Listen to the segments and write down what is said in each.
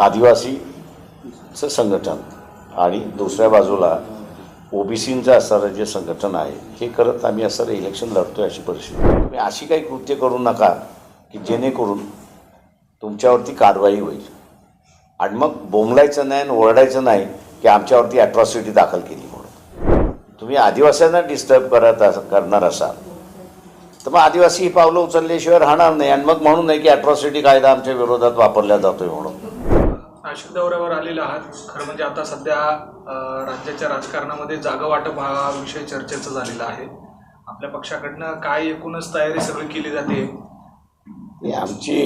आदिवासीचं संघटन आणि दुसऱ्या बाजूला ओबीसींचं असणारं जे संघटन आहे हे करत आम्ही असणारं इलेक्शन लढतोय अशी परिस्थिती. तुम्ही अशी काही कृत्य करू नका की जेणेकरून तुमच्यावरती कारवाई होईल. आणि मग बोंबलायचं नाही आणि ओरडायचं नाही की आमच्यावरती ॲट्रॉसिटी दाखल केली म्हणून. तुम्ही आदिवासींना डिस्टर्ब करत करणार असाल. तर मग आदिवासी ही पावलं उचलल्याशिवाय राहणार नाही आणि मग म्हणून नाही की अट्रॉसिटी कायदा आमच्या विरोधात वापरला जातोय म्हणून. नाशिक दौऱ्यावर आलेला आहात. खरं म्हणजे आता सध्या राज्याच्या राजकारणामध्ये जागा वाटप हा विषय चर्चेचा झालेला आहे. आपल्या पक्षाकडनं काय एकूणच तयारी सगळी केली जाते? आमची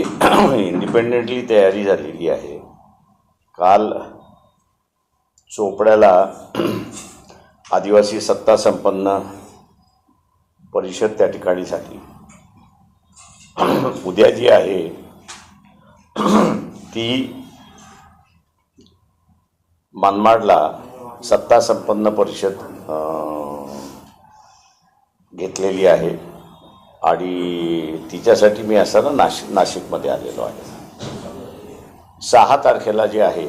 इंडिपेंडेंटली तयारी झालेली आहे. काल चोपड्याला आदिवासी सत्ता संपन्न परिषद त्या ठिकाणी झाली. उद्या जी आहे ती मनमाडला सत्ता संपन्न परिषद घेतलेली आहे. आणि तिच्यासाठी मी असताना नाशिक नाशिकमध्ये आलेलो आहे. सहा तारखेला जे आहे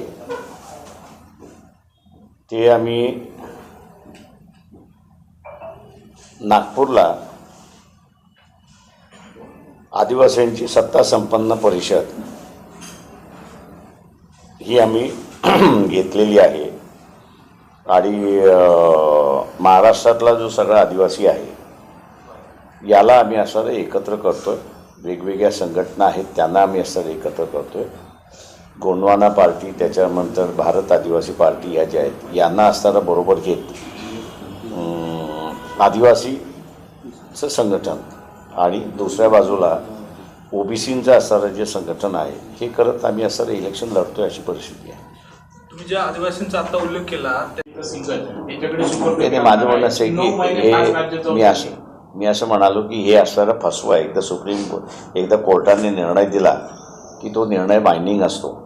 ते आम्ही नागपूरला आदिवासींची सत्ता संपन्न परिषद ही आम्ही घेतलेली आहे. आणि महाराष्ट्रातला जो सगळा आदिवासी आहे याला आम्ही असं एकत्र करतो आहे वेगवेगळ्या संघटना आहेत त्यांना आम्ही असं एकत्र करतो आहे गोंडवाना पार्टी त्याच्यानंतर भारत आदिवासी पार्टी या ज्या आहेत यांना असताना बरोबर घेत आदिवासीचं संघटन. आणि दुसऱ्या बाजूला ओबीसींचं असणारं जे संघटन आहे हे करत आम्ही असं इलेक्शन आहे अशी परिस्थिती आहे. ज्या आदिवासींचा आता उल्लेख केला त्या- याच्याकडे सुपर ते माझं म्हणणं असं आहे की हे मी असं मी असं म्हणालो की हे असणारा फसवा एकदा सुप्रीम कोर्ट एकदा कोर्टाने निर्णय दिला की तो निर्णय बाइंडिंग असतो.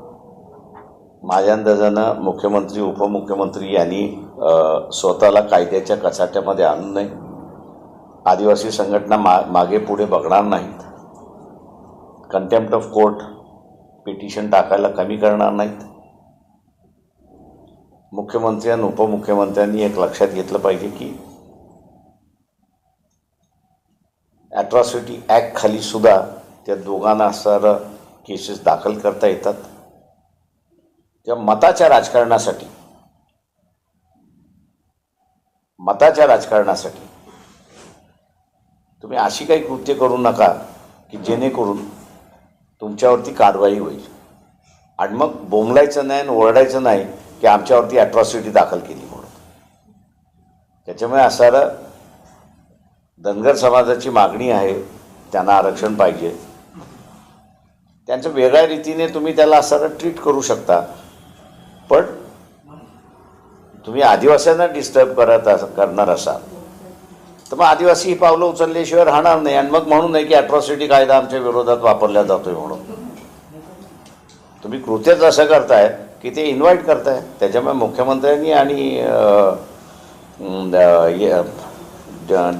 माझ्या अंदाजानं मुख्यमंत्री उपमुख्यमंत्री यांनी स्वतःला कायद्याच्या कचाट्यामध्ये आणू नये. आदिवासी संघटना मा मागे पुढे बघणार नाहीत. कंटेम्प्ट ऑफ कोर्ट पिटिशन टाकायला कमी करणार नाहीत. मुख्यमंत्री आणि उपमुख्यमंत्र्यांनी एक लक्षात घेतलं पाहिजे की ॲट्रॉसिटी ॲक्ट खाली सुद्धा त्या दोघांना असणारं केसेस दाखल करता येतात. त्या मताच्या राजकारणासाठी मताच्या राजकारणासाठी तुम्ही अशी काही कृत्य करू नका की जेणेकरून तुमच्यावरती कारवाई होईल. आणि मग बोंबलायचं नाही आणि ओरडायचं नाही की आमच्यावरती ॲट्रॉसिटी दाखल केली म्हणून. त्याच्यामुळे असणारं धनगर समाजाची मागणी आहे त्यांना आरक्षण पाहिजे. त्यांचं वेगळ्या रीतीने तुम्ही त्याला असणारं ट्रीट करू शकता. पण तुम्ही आदिवासींना डिस्टर्ब करत अस करणार असाल. तर मग आदिवासी ही पावलं उचलल्याशिवाय राहणार नाही आणि मग म्हणू नये की ॲट्रॉसिटी कायदा आमच्या विरोधात वापरला जातोय म्हणून. तुम्ही कृत्यच असं करताय की ते इन्व्हाइट करताय. त्याच्यामुळे मुख्यमंत्र्यांनी आणि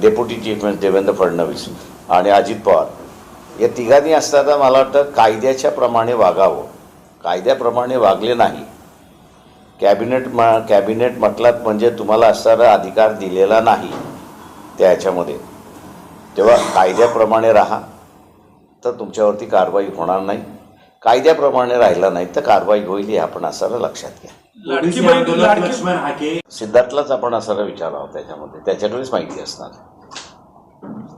deputy chief minister Devendra Fadnavis आणि अजित पवार या तिघांनी असताना मला वाटतं कायद्याच्या प्रमाणे वागावं. कायद्याप्रमाणे वागले नाही. कॅबिनेट म कॅबिनेट म्हटलात म्हणजे तुम्हाला असणारा अधिकार दिलेला नाही त्या ह्याच्यामध्ये तेव्हा कायद्याप्रमाणे राहा. तर तुमच्यावरती कारवाई होणार नाही. कायद्याप्रमाणे राहिला नाही तर कारवाई होईल हे आपण असं लक्षात घ्या. सिद्धार्थलाच आपण असं विचारावं त्याच्यामध्ये. त्याच्याकडेच माहिती असणार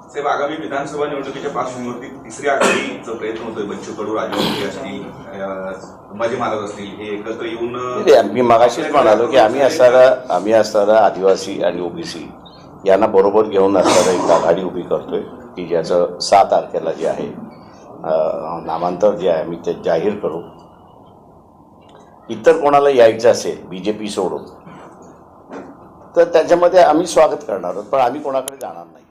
साहेब आगामी विधानसभा निवडणुकीच्या पार्श्वभूमीवरती तिसरी आघाडीचा प्रयत्न होतोय. बच्चू कडू राजवंशी असतील संभाजी महाराज असतील हे एकत्र येऊन मी मगाशीच म्हणालो की आम्ही असणारा आम्ही असणारा आदिवासी आणि ओबीसी यांना बरोबर घेऊन असणारा एक आघाडी उभी करतोय की ज्याचं सहा तारखेला जे आहे नामांतर जे आहे आम्ही ते जाहीर करू. इतर कोणाला यायचं असेल बी जे पी सोडून तर त्याच्यामध्ये आम्ही स्वागत करणार आहोत पण आम्ही कोणाकडे जाणार नाही.